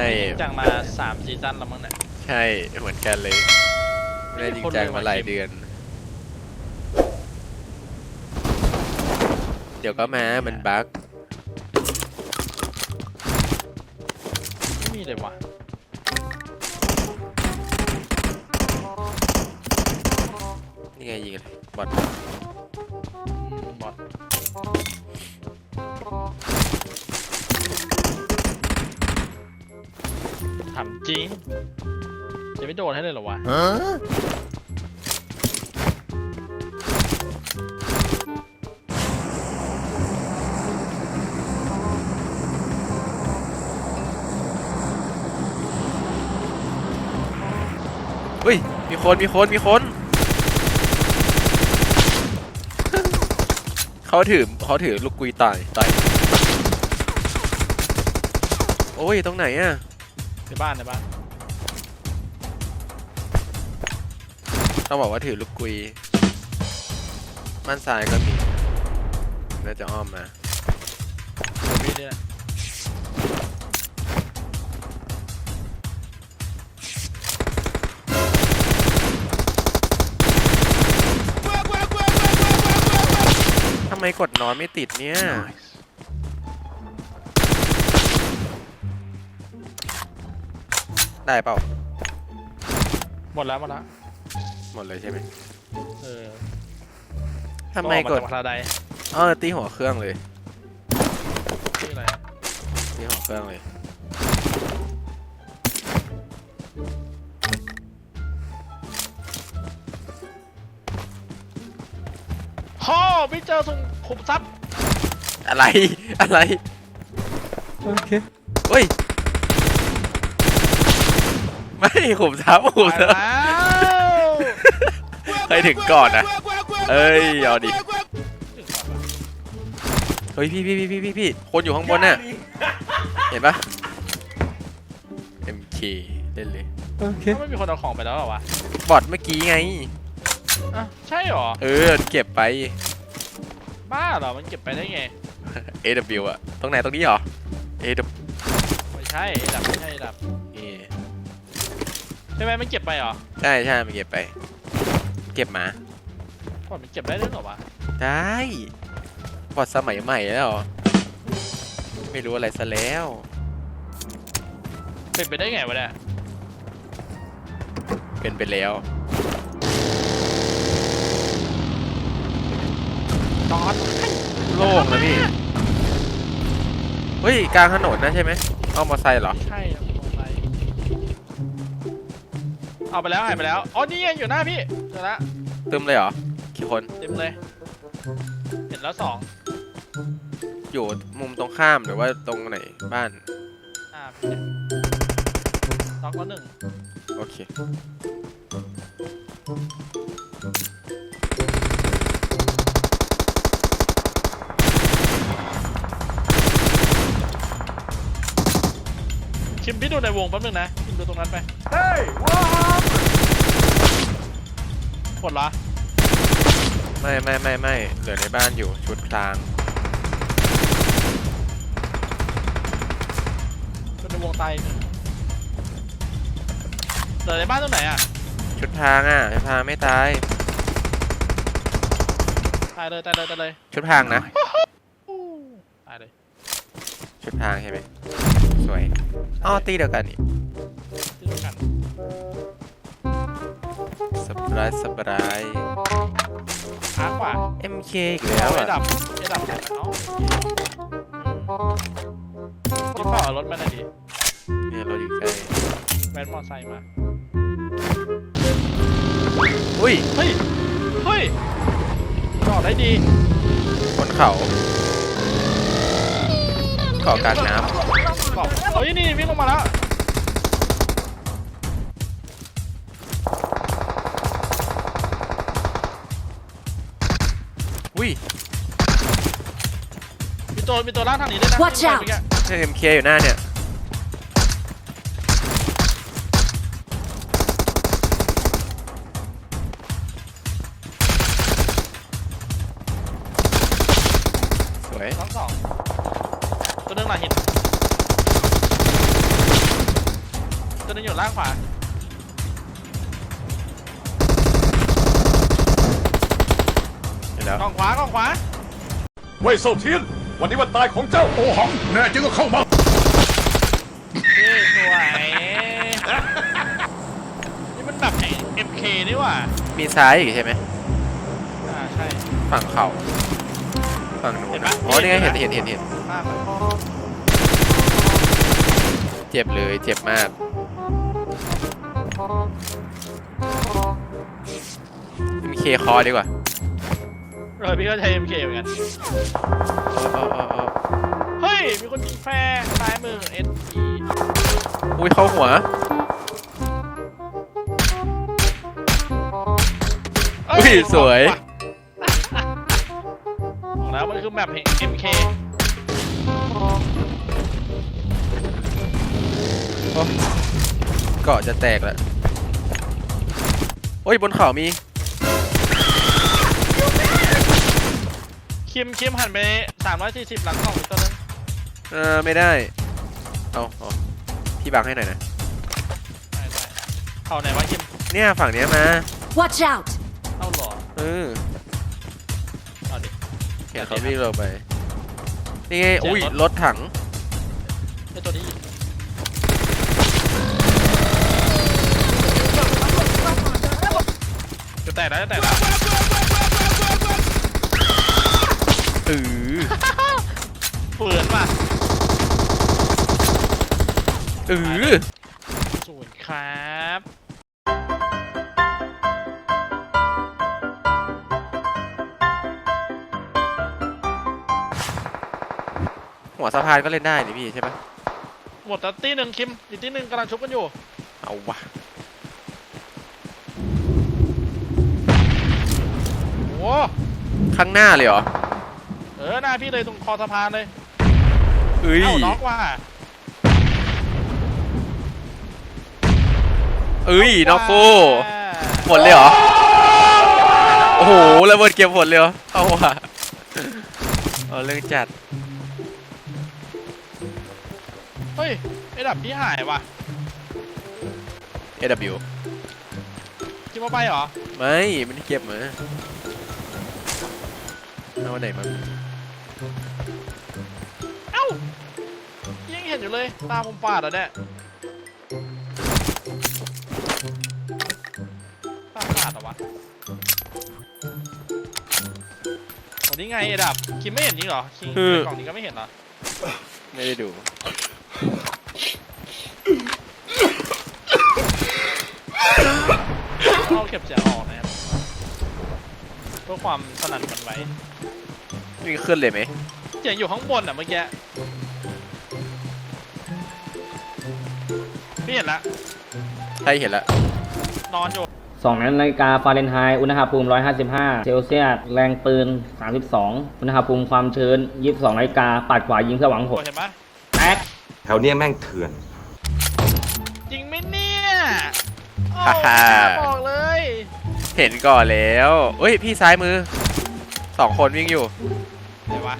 ใช่จังมาสามซีซั่นแล้วมั้งเนี่ย ใช่เหมือนกันเลยไม่ได้จริงจังมาหลายเดือน เดี๋ยวก็มามันบั๊กไม่มีเลยว่ะนี่ไงยิงอะไรบอท ถามจริง จะไม่โดนให้เลยเหรอวะเฮ้ย มีคน มีคน มีคน เขาถือเขาถือลูกกุยต่อยต่อยโอ้ย ตรงไหนอะ ในบ้านในบ้านต้องบอกว่าถือลูกกุยบ้านซ้ายก็มีน่าจะอ้อมมาเดี๋ยวพี่นี่แหละทำไมกดนอนไม่ติดเนี่ย ได้เปล่า หมดแล้วหมดแล้วหมดเลยใช่ไหมเออทำไมกดออมาจากพาราไดซ์เออตีหัวเครื่องเลย ชื่ออะไรอะตีหัวเครื่องเลย ฮ่อไม่เจอถุงขุมทรัพย์อะไร อะไร โอเค เฮ้ย ไม่ขุมทรัพย์ขุมไปทรัพย์แล้วใครถึงก่อนอะเอ้ยเอาดิถึงก่อนปะเฮ้ยพี่พี่พี่พี่พี่พี่คนอยู่ข้างบนน่ะเห็นปะ MK เล่นเลยโอเคถ้าไม่มีคนเอาของไปแล้วเหรอวะบอทเมื่อกี้ไงอะใช่เหรอเออเก็บไป บ้าเหรอมันเก็บไปได้ไง AW อะตรงไหนตรงนี้เหรอ AW ไม่ใช่ไอ้ดับไม่ใช่ไอ้ดับนี่ ใช่ไหมมันเก็บไปเหรอใช่ใช่มันเก็บไป เก็บมาก่อนมันเก็บได้ด้วยเหรอวะได้บอทสมัยใหม่แล้วเหรอไม่รู้อะไรซะแล้วเป็นไปได้ไงวะเนี่ยเป็นไปแล้ว จอดโล่งนะพี่ เฮ้ยกลางถนนนะใช่ไหมเอามอไซค์เหรอใช่อะมอไเอาไปแล้วหายไปแล้ว อ๋อ นี่ไงอยู่หน้าพี่เจอละตึมเลยเหรอกี่คนเต็มเลย เห็นแล้วสองอยู่มุมตรงข้ามหรือว่าตรงไหนบ้านอ่าพี่เนี่ยน็อกแล้วหนึ่งโอเคชิมพี่ดูในวงแป๊บนึงนะชิม ดูตรงนั้นไปเฮ้ยว้าวหมดละไม่ไม่ไม่ไม่เหลือในบ้านอยู่ชุดกลางเป็นในวงไตหนึ่งเหลือในบ้านตรงไหนอะ ชุดพรางอะชุดพรางไม่ตายตายเลยตายเลยตายเลยชุดพรางนะ อู้ตายเลย ชุดพรางใช่ไหมสวยอ๋อตีเดียวกันนี่ที่ รายสปรายช้ากว่า MK อีกแล้วไอ้อะดับไอ้ดับไหนเอ้าที่เปล่าเอารถมาหน่อยดิเนี่ยเราอยู่ใกล้แวนมอไซค์มา อุ้ยเฮ้ย เฮ้ยจอดได้ดีบนเขาเกาะกลางน้บอกเฮ้ย นี่วิ่งลงมาแล้ว อุ้ยมีตัวมีตัวล่างทางนี้ด้วยนะ Watch วิ่ง out ไปเมื่อกี้เนี่ย MK อยู่หน้าเนี่ย สวย ทั้งสองตัวหนึงหลังหินนึงอยู่ล่างขวา แล้วกล่องขวากล่องขวาเว่ยเซาเทียน วันนี้วันตายของเจ้าโอหังแน่จริงก็เข้ามาเฮ้ยสวย นี่มันแบบ MK นี่หว่ามีซ้ายอีกใช่ไหมอ่าใช่ ฝั่งเขาฝั่งนู้เห็นนปะ อ๋อนี่ไงเห็เห็นนปะเห็นเห็นเห็นมากเลยเจ็บเลยเจ็บมากมีเคคอดีกว่า เออพี่ก็ใช้ MK เหมือนกันเออเออเออเฮ้ย มีคนยิงแฟร์ซ้ายมือ S E อุ้ยเข้าหัว อุ้ยสวยบอกแล้วมันคือแมป MK เกาะจะแตกแล้ว โอ้ยบนเขามี คิมคิมหันไป340หลังกล่องอีกตัวนึงเออไม่ได้ เอาเอาพี่บังให้หน่อยนะ ได้ได้เข้าไหนวะคิมเนี่ยฝั่งเนี้ยมา Watch out! เอาเหรอเออเอาดิ เห็นเขาวิ่งลงไป นี่ไงเสียงอุ้ยรถรถถัง ไอตัวนี้ จะแตกแล้วจะแตกแล้ว เออเปือนว่ะเออสวยครับหัวสะพานก็เล่นได้นี่พี่ใช่ปะหมดแต่ตีหนึ่งคิมอีกตีหนึ่งกำลังชุบกันอยู่ เอาวะโอ้ข้างหน้าเลยเหรอ เออหน้าพี่เลยตรงคอสะพานเลยเอ้ย เอ้าน็อกว่ะเอ้ยน็อกโก้ว่าหมดเลยเหรอ โอ้โหระเบิดเก็บหมดเลยเหรอเอาว่ะเอาเรื่องจัด เฮ้ยไอ้ดับพี่หายว่ะ AW คิมเอาไปเหรอ ไม่ไม่ได้เก็บมาเอาไหนมา เอ้ายังเห็นอยู่เลย ตาผมปาดอะเนี่ยตาปาดเหรอวะโอ้นี่ไงไอ้ดับ คิมไม่เห็นจริงเหรอ คิมในกล่องนี้ก็ไม่เห็นเหรอ ไม่ได้ดู เอาเก็บเสียงออกนะครับเพื่อความสนั่นหวันไหว นี่ขึ้นเลยไหมเสียงอยู่ข้างบนอะเมื่อกี้พี่เห็นละใช่เห็นแล้วนอนอยู่2นาฬิกาฟาเรนไฮต์อุณหภูมิ 155 เซลเซียส แรงปืน 32 อุณหภูมิความชื้น 22นาฬิกาปัดขวายิงเพื่อหวังผโอ้ลเห็นไหมแตกแถวเนี้ยแม่งเถื่อน จริงไหมเนี่ยโอ้ฮ่าฮ่า บอกเลย เห็นก่อนแล้วเอ้ย พี่ซ้ายมือสองคนวิ่งอยู่ ไหนวะ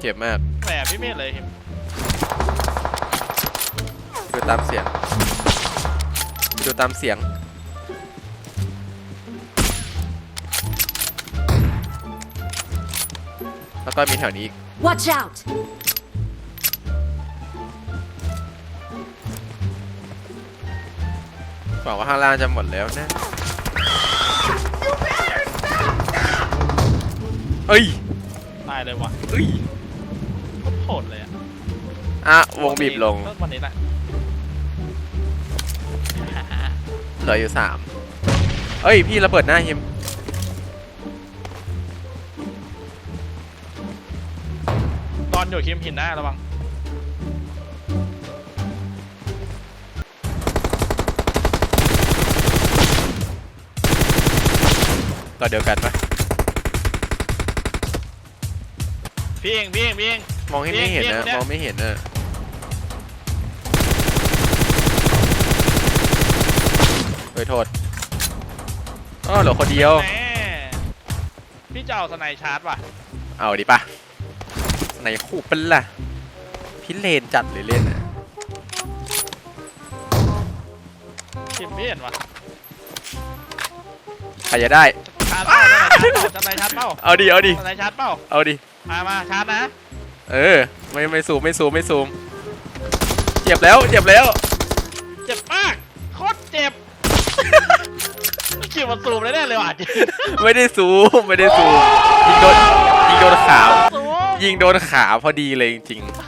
เจ็บมากแหมพี่เมธเลยเห็นดูตามเสียงดูตามเสียง แล้วก็มีแถวนี้อีก Watch out! บอกว่าข้างล่างจะหมดแล้วนะ เอ้ยตายเลยวะเอ้ยโคตรโหดเลยอะอะวงบีบลงวันนี้แหละเหลืออยู่สามเอ้ยพี่ระเบิดหน้าฮิมนอนอยู่คิมหินหน้าระวังก็เดียวกันปะ พี่เองพี่เองพี่เองมองให้ไม่เห็นนะเรียกเรียกมองไม่เห็นนะเฮ้ยโทษอ๋อเหลือคนเดียว แหมพี่จะเอาสไนชาร์จว่ะเอาดิปะไหนคู่เป็นล่ะ พิเลนจัดเลยเล่นอะทีมเบี้ยนวะใครจะได้ ชาร์จเป้าจะไหนชาร์จเป้าเอาดิเอาดิจะไหนชาร์จเป้าเอาดิ มามาชาร์จนะเออ ไม่ไม่ซูมไม่ซูมไม่ซูมเจ็บแล้วเจ็บแล้ว เจ็บมากโคตรเจ็บคิวมันซูมแน่ๆเลยว่ะจริงไม่ได้ซูมไม่ได้ซูมยิงโดนยิงโดนขา ซูม ยิงโดนขาพอดีเลยจริงห